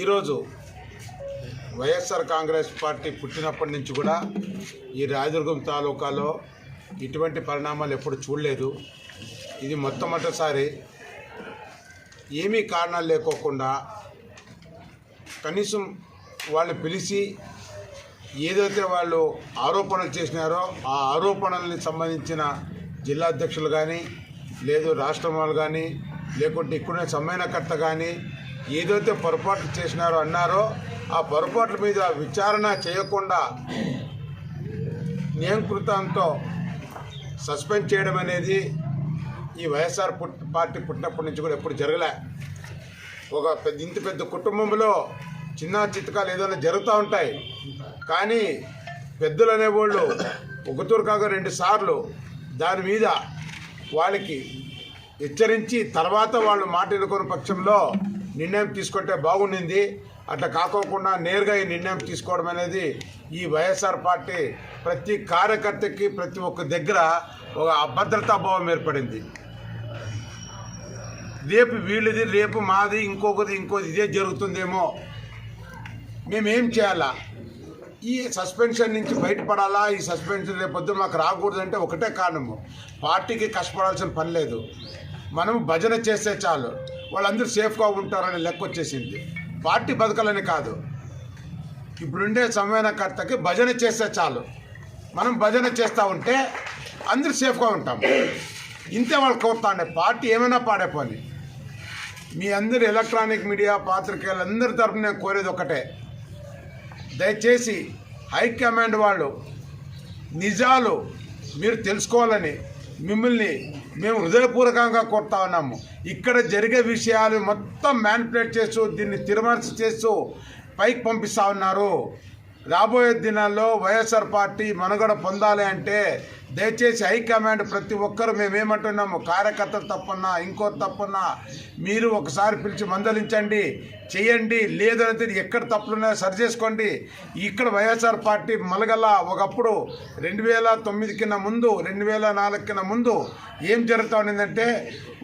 ఈరోజు వైఎస్ఆర్ కాంగ్రెస్ పార్టీ పుట్టినప్పటి నుంచి కూడా ఈ రాయదుర్గం తాలూకాలో ఇటువంటి పరిణామాలు ఎప్పుడు చూడలేదు. ఇది మొట్టమొదటిసారి ఏమీ కారణాలు లేకోకుండా కనీసం వాళ్ళని పిలిచి ఏదైతే వాళ్ళు ఆరోపణలు చేసినారో ఆ ఆరోపణల్ని సంబంధించిన జిల్లా అధ్యక్షులు కానీ లేదు రాష్ట్రం వాళ్ళు కానీ లేకుంటే ఇక్కడున్న సమ్మేళనకర్త కానీ ఏదైతే పొరపాట్లు చేసినారో అన్నారో ఆ పొరపాట్ల మీద విచారణ చేయకుండా నియంకృతంతో సస్పెండ్ చేయడం అనేది ఈ వైఎస్ఆర్ పుట్టి పార్టీ పుట్టినప్పటి నుంచి కూడా ఎప్పుడు జరగలే. ఒక పెద్ద ఇంత పెద్ద కుటుంబంలో చిన్న చిత్తకాలు ఏదైనా జరుగుతూ ఉంటాయి. కానీ పెద్దలు అనేవాళ్ళు ఒకతూరు కాక రెండు సార్లు దాని మీద వాళ్ళకి హెచ్చరించి తర్వాత వాళ్ళు మాట ఎన్నుకున్న పక్షంలో నిర్ణయం తీసుకుంటే బాగుండింది. అట్లా కాకోకుండా నేరుగా ఈ నిర్ణయం తీసుకోవడం అనేది ఈ వైఎస్ఆర్ పార్టీ ప్రతి కార్యకర్తకి ప్రతి ఒక్క దగ్గర ఒక అభద్రతా భావం ఏర్పడింది. రేపు వీళ్ళది రేపు మాది ఇంకొకది ఇంకోది ఇదే జరుగుతుందేమో మేమేం చేయాలా? ఈ సస్పెన్షన్ నుంచి బయటపడాలా? ఈ సస్పెన్షన్ రేపొద్దు మాకు రాకూడదంటే ఒకటే కారణము. పార్టీకి కష్టపడాల్సిన పని లేదు. మనం భజన చేస్తే చాలు. వాళ్ళందరూ సేఫ్గా ఉంటారని లెక్క వచ్చేసింది పార్టీ బతకాలని కాదు. ఇప్పుడుండే సంవేదనకర్తకి భజన చేస్తే చాలు. మనం భజన చేస్తూ ఉంటే అందరూ సేఫ్గా ఉంటాం. ఇంతే వాళ్ళు కోరుతాండే పార్టీ ఏమైనా పాడే పని మీ అందరు ఎలక్ట్రానిక్ మీడియా పాత్రికేయులు అందరి తరపున నేను కోరేది ఒకటే. దయచేసి హైకమాండ్ వాళ్ళు నిజాలు మీరు తెలుసుకోవాలని మిమ్మల్ని మేము హృదయపూర్వకంగా కోరుతా ఉన్నాము. ఇక్కడ జరిగే విషయాలు మొత్తం మ్యానిపులేట్ చేస్తూ దీన్ని తిరుమర్శ చేస్తూ పైకి పంపిస్తూ ఉన్నారు. రాబోయే దినాల్లో వైఎస్ఆర్ పార్టీ మనుగడ పొందాలి అంటే దయచేసి హైకమాండ్ ప్రతి ఒక్కరు మేమేమంటున్నాము కార్యకర్తలు తప్పన్నా ఇంకో తప్పన్నా మీరు ఒకసారి పిలిచి మందలించండి చేయండి లేదంటే ఎక్కడ తప్పులున్నాయో సరి చేసుకోండి. ఇక్కడ వైఎస్ఆర్ పార్టీ మలగల ఒకప్పుడు రెండు వేల తొమ్మిది కింద ముందు రెండు వేల నాలుగు కింద ముందు ఏం జరుగుతూ ఉండిందంటే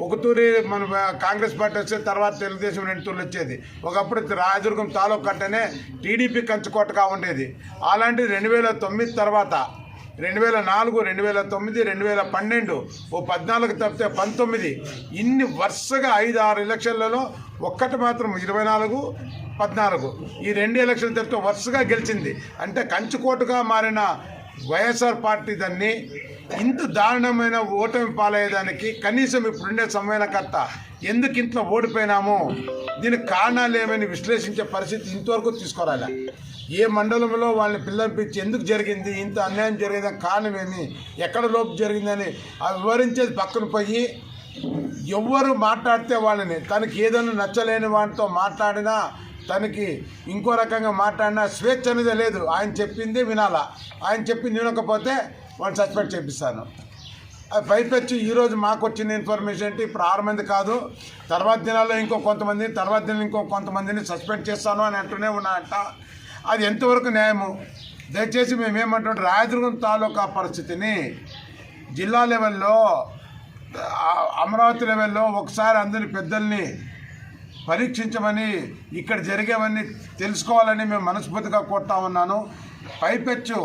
ఒకతూరి మన కాంగ్రెస్ పార్టీ వచ్చే తర్వాత తెలుగుదేశం రెండు తూర్లు వచ్చేది. ఒకప్పుడు రాయదుర్గం తాలూకు అంటేనే టీడీపీ కంచుకోటగా ఉండేది. అలాంటి రెండు వేల తొమ్మిది తర్వాత రెండు వేల నాలుగు రెండు వేల తొమ్మిది రెండు వేల పన్నెండు ఓ పద్నాలుగు తప్పితే పంతొమ్మిది. ఇన్ని వరుసగా ఐదు ఆరు ఎలక్షన్లలో ఒక్కటి మాత్రం ఇరవై నాలుగు పద్నాలుగు. ఈ రెండు ఎలక్షన్ తప్పితే వరుసగా గెలిచింది. అంటే కంచుకోటుగా మారిన వైఎస్ఆర్ పార్టీ దాన్ని ఇంత దారుణమైన ఓటమి పాలయ్యేదానికి కనీసం ఇప్పుడుండే సమ్మేళనకర్త ఎందుకు ఇంట్లో ఓడిపోయినాము? దీనికి కారణాలు ఏమని విశ్లేషించే పరిస్థితి ఇంతవరకు తీసుకురాలే? ఏ మండలంలో వాళ్ళని పిల్లల్పించి ఎందుకు జరిగింది? ఇంత అన్యాయం జరిగిందని కారణం ఏమి? ఎక్కడ లోపు జరిగిందని ఆ వివరించేది పక్కన పోయి ఎవ్వరు మాట్లాడితే వాళ్ళని తనకి ఏదైనా నచ్చలేని వాటితో మాట్లాడినా తనకి ఇంకో రకంగా మాట్లాడినా స్వేచ్ఛ అనేది లేదు. ఆయన చెప్పింది వినాలా? ఆయన చెప్పింది వినకపోతే వాళ్ళు సస్పెండ్ చేపిస్తాను. పైపెచ్చి ఈరోజు మాకు వచ్చిన ఇన్ఫర్మేషన్ ఏంటి? ఇప్పుడు ఆరు మంది కాదు. తర్వాత దినాల్లో ఇంకో కొంతమంది తర్వాత దినాలు ఇంకో కొంతమందిని సస్పెండ్ చేస్తాను అని అంటూనే ఉన్నాయంట అది ఎంతవరకు న్యాయము? దయచేసి మేమేమంటుంటే రాయదుర్గం తాలూకా పరిస్థితిని జిల్లా లెవెల్లో అమరావతి లెవెల్లో ఒకసారి అందరి పెద్దల్ని పరీక్షించమని ఇక్కడ జరిగేవన్నీ తెలుసుకోవాలని మేము మనస్ఫూర్తిగా కోరుతా ఉన్నాను. పైపెచ్చు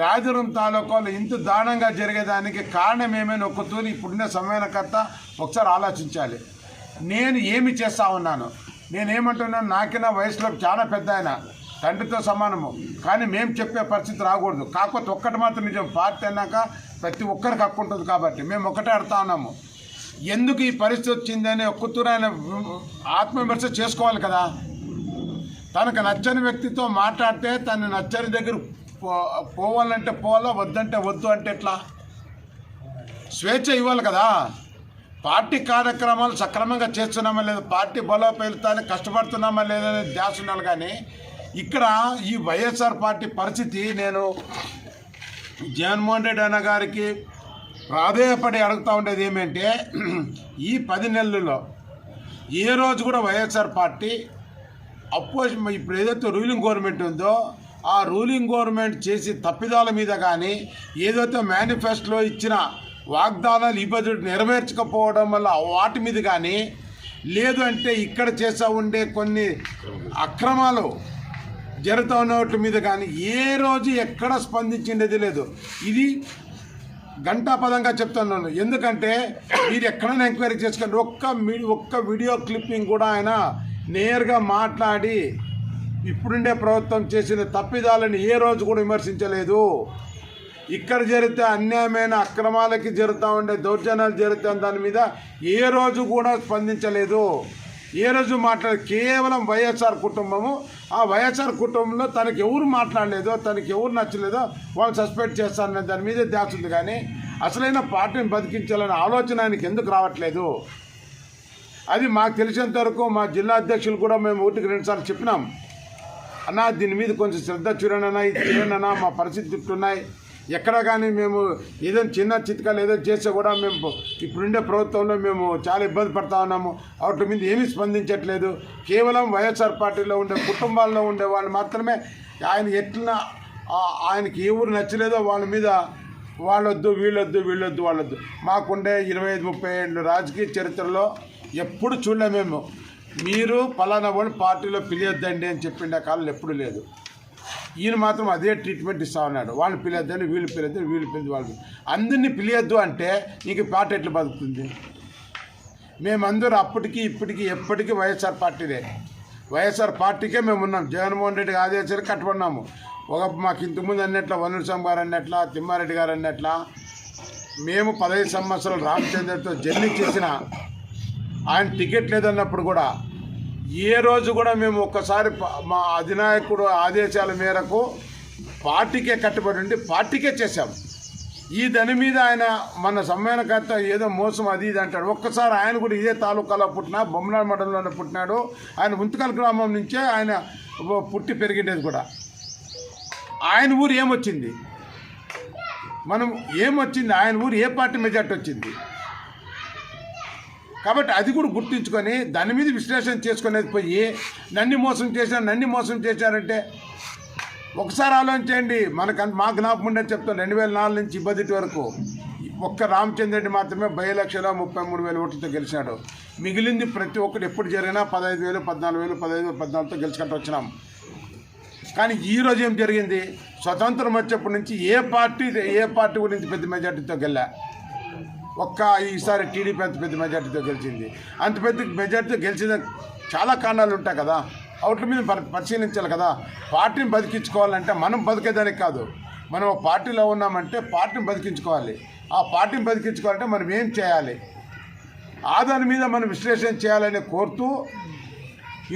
రాజురం తాలూకాలో ఇంత దారుణంగా జరిగేదానికి కారణం ఏమైనా ఒక్కతూరి ఇప్పుడున్న సమ్మేళనకర్త ఒకసారి ఆలోచించాలి. నేను ఏమి చేస్తా ఉన్నాను? నేనేమంటున్నాను? నాకైనా వయసులో చాలా పెద్ద ఆయన. తండ్రితో సమానము. కానీ మేము చెప్పే పరిస్థితి రాకూడదు. కాకపోతే ఒక్కటి మాత్రం నిజం. పార్టీ అన్నాక ప్రతి ఒక్కరికి హక్కు ఉంటుంది కాబట్టి మేము ఒకటే అడుగుతా ఉన్నాము. ఎందుకు ఈ పరిస్థితి వచ్చిందని ఒక్కతూరు ఆయన ఆత్మవిమర్శ చేసుకోవాలి కదా. తనకు నచ్చని వ్యక్తితో మాట్లాడితే తను నచ్చని దగ్గర పో పోవాలంటే పోవాలా వద్దంటే వద్దు అంటే ఎట్లా? స్వేచ్ఛ ఇవ్వాలి కదా. పార్టీ కార్యక్రమాలు సక్రమంగా చేస్తున్నామా లేదా పార్టీ బలోపేతాన్ని కష్టపడుతున్నామా లేదా ధ్యాస ఉండాలి కానీ ఇక్కడ ఈ వైఎస్ఆర్ పార్టీ పరిస్థితి నేను జగన్మోహన్ రెడ్డి అన్న గారికి ప్రాధేయపడి అడుగుతూ ఉండేది ఏమంటే ఈ పది నెలల్లో ఏ రోజు కూడా వైఎస్ఆర్ పార్టీ అపోజ్ ఇప్పుడు ఏదైతే రూలింగ్ గవర్నమెంట్ ఉందో ఆ రూలింగ్ గవర్నమెంట్ చేసి తప్పిదాల మీద కానీ ఏదైతే మేనిఫెస్టోలో ఇచ్చిన వాగ్దానాలు ఈ బడ్జెట్ నెరవేర్చకపోవడం వల్ల వాటి మీద కానీ లేదు అంటే ఇక్కడ చేసా ఉండే కొన్ని అక్రమాలు జరుగుతూ ఉన్నట్టు మీద కానీ ఏ రోజు ఎక్కడ స్పందించిండేది లేదు. ఇది గంటాపదంగా చెప్తున్నాను ఎందుకంటే మీరు ఎక్కడైనా ఎంక్వైరీ చేసుకోండి ఒక్క మీ- ఒక్క వీడియో క్లిప్పింగ్ కూడా ఆయన నేరుగా మాట్లాడి ఇప్పుడుండే ప్రభుత్వం చేసిన తప్పిదాలను ఏ రోజు కూడా విమర్శించలేదు. ఇక్కడ జరిగితే అన్యాయమైన అక్రమాలకి జరుగుతూ ఉండే దౌర్జన్యాలు జరుగుతున్న దాని మీద ఏ రోజు కూడా స్పందించలేదు. ఏ రోజు మాట్లాడే కేవలం వైఎస్ఆర్ కుటుంబము ఆ వైఎస్ఆర్ కుటుంబంలో తనకి ఎవరు మాట్లాడలేదో తనకి ఎవరు నచ్చలేదో వాళ్ళు సస్పెండ్ చేస్తారనే దాని మీద ధ్యాస ఉంది. కానీ అసలైన పార్టీని బతికించాలనే ఆలోచన ఆయనకి ఎందుకు రావట్లేదు? అది మాకు తెలిసినంత వరకు మా జిల్లా అధ్యక్షులు కూడా మేము ఒకటికి రెండుసార్లు చెప్పినాం. అన్నా దీని మీద కొంచెం శ్రద్ధ చూడండి అన్న ఇది మా పరిస్థితి ఇట్టున్నాయి ఎక్కడ కానీ మేము ఏదైనా చిన్న చిత్కాలు ఏదో చేస్తే కూడా మేము ఇప్పుడుండే ప్రభుత్వంలో మేము చాలా ఇబ్బంది పడతా ఉన్నాము. వాటి మీద ఏమీ స్పందించట్లేదు. కేవలం వైఎస్ఆర్ పార్టీలో ఉండే కుటుంబాల్లో ఉండే వాళ్ళు మాత్రమే ఆయన ఎట్లా ఆయనకి ఏ ఊరు నచ్చలేదో వాళ్ళ మీద వాళ్ళొద్దు వీళ్ళొద్దు వీళ్ళొద్దు వాళ్ళొద్దు. మాకుండే ఇరవై ఐదు ముప్పై ఏళ్ళు రాజకీయ చరిత్రలో ఎప్పుడు చూడలేము మేము. మీరు పలానా వాళ్ళు పార్టీలో పిలియొద్దండి అని చెప్పిండే కాలం ఎప్పుడు లేదు. ఈయన మాత్రం అదే ట్రీట్మెంట్ ఇస్తా ఉన్నాడు. వాళ్ళు పిలియొద్దని వీళ్ళు పిలియొద్దని వీళ్ళు పిలిచి వాళ్ళు అందరినీ పిలియొద్దు అంటే నీకు పార్టీ ఎట్లా బతుకుతుంది? మేమందరూ అప్పటికి ఇప్పటికి ఎప్పటికీ వైఎస్ఆర్ పార్టీదే వైఎస్ఆర్ పార్టీకే మేము ఉన్నాం. జగన్మోహన్ రెడ్డి ఆదేశాలు కట్టుకున్నాము ఒక మాకు ఇంతకుముందు అన్నట్ల వనరు గారు అన్నట్ల తిమ్మారెడ్డి గారు అన్నట్ల మేము పదహైదు సంవత్సరాలు రామచంద్రతో జర్నీ చేసిన ఆయన టికెట్ లేదన్నప్పుడు కూడా ఏ రోజు కూడా మేము ఒక్కసారి మా అధినాయకుడు ఆదేశాల మేరకు పార్టీకే కట్టుబడి ఉండి పార్టీకే చేశాం. ఈ దాని మీద ఆయన మన సమ్మేళనకర్త ఏదో మోసం అది ఇది అంటాడు. ఒక్కసారి ఆయన కూడా ఇదే తాలూకాలో పుట్టిన బొమ్మనాడు మండలంలోనే పుట్టినాడు. ఆయన ఉంతకల్ గ్రామం నుంచే ఆయన పుట్టి పెరిగిండేది కూడా. ఆయన ఊరు ఏమొచ్చింది? మనం ఏమొచ్చింది? ఆయన ఊరు ఏ పార్టీ మెజార్టీ వచ్చింది? కాబట్టి అది కూడా గుర్తుంచుకొని దాని మీద విశ్లేషణ చేసుకునేది పోయి నన్ను మోసం చేశారు నన్ను మోసం చేశారంటే ఒకసారి ఆలోచించండి. మనకు మా జ్ఞాపకం ఉండేది చెప్తాను రెండు వేల నాలుగు నుంచి ఇబ్బంది వరకు ఒక్క రామచంద్ర రెడ్డి మాత్రమే బై లక్షల ముప్పై మూడు వేల ఓట్లతో గెలిచినాడు. మిగిలింది ప్రతి ఒక్కటి ఎప్పుడు జరిగినా పదహైదు వేలు పద్నాలుగు వేలు పదహైదు వేలు పద్నాలుగుతో గెలుచుకుంటూ వచ్చినాం. కానీ ఈ రోజు ఏం జరిగింది? స్వతంత్రం వచ్చేప్పటి నుంచి ఏ పార్టీ ఏ పార్టీ గురించి పెద్ద మెజార్టీతో గెలా ఒక్క ఈసారి టీడీపీ అంత పెద్ద మెజార్టీతో గెలిచింది. అంత పెద్ద మెజార్టీతో గెలిచిన చాలా కారణాలు ఉంటాయి కదా. అవుట్ల మీద పరిశీలించాలి కదా. పార్టీని బతికించుకోవాలంటే మనం బతికేదానికి కాదు. మనం ఒక పార్టీలో ఉన్నామంటే పార్టీని బతికించుకోవాలి. ఆ పార్టీని బతికించుకోవాలంటే మనం ఏం చేయాలి? ఆదాని మీద మనం విశ్లేషణ చేయాలని కోరుతూ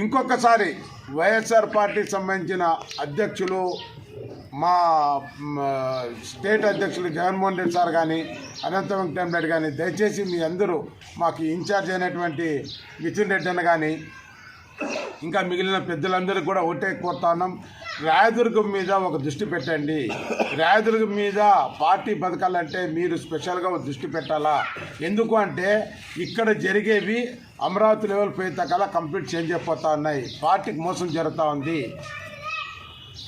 ఇంకొకసారి వైఎస్ఆర్ పార్టీకి సంబంధించిన అధ్యక్షులు మా స్టేట్ అధ్యక్షులు జగన్మోహన్ రెడ్డి సార్ కానీ అనంత వెంకటరెడ్డి కానీ దయచేసి మీ అందరూ మాకు ఇన్ఛార్జ్ అయినటువంటి మిథున్ రెడ్డి అన్న కానీ ఇంకా మిగిలిన పెద్దలందరూ కూడా ఒకటే కోరుతాన్నాం రాయదుర్గం మీద ఒక దృష్టి పెట్టండి. రాయదుర్గం మీద పార్టీ బతకాలంటే మీరు స్పెషల్గా ఒక దృష్టి పెట్టాలా? ఎందుకు అంటే ఇక్కడ జరిగేవి అమరావతి లెవెల్ పోయిన కల్లా కంప్లీట్ చేంజ్ అయిపోతా ఉన్నాయి. పార్టీకి మోసం జరుగుతూ ఉంది.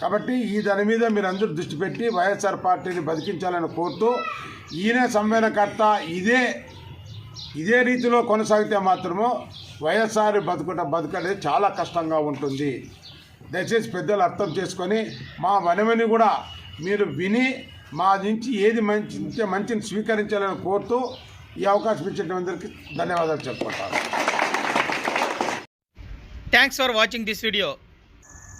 కాబట్టి ఈ దాని మీద మీరు అందరూ దృష్టి పెట్టి వైఎస్ఆర్ పార్టీని బతికించాలని కోరుతూ ఈయనే సంవేదనకర్త ఇదే ఇదే రీతిలో కొనసాగితే మాత్రము వైఎస్ఆర్ బతుకుట బతుకనేది చాలా కష్టంగా ఉంటుంది. దయచేసి పెద్దలు అర్థం చేసుకొని మా వనమని కూడా మీరు విని మా నుంచి ఏది మంచి మంచిని స్వీకరించాలని కోరుతూ ఈ అవకాశం ఇచ్చిన అందరికీ ధన్యవాదాలు చెప్పుకుంటాను. Thanks for watching this video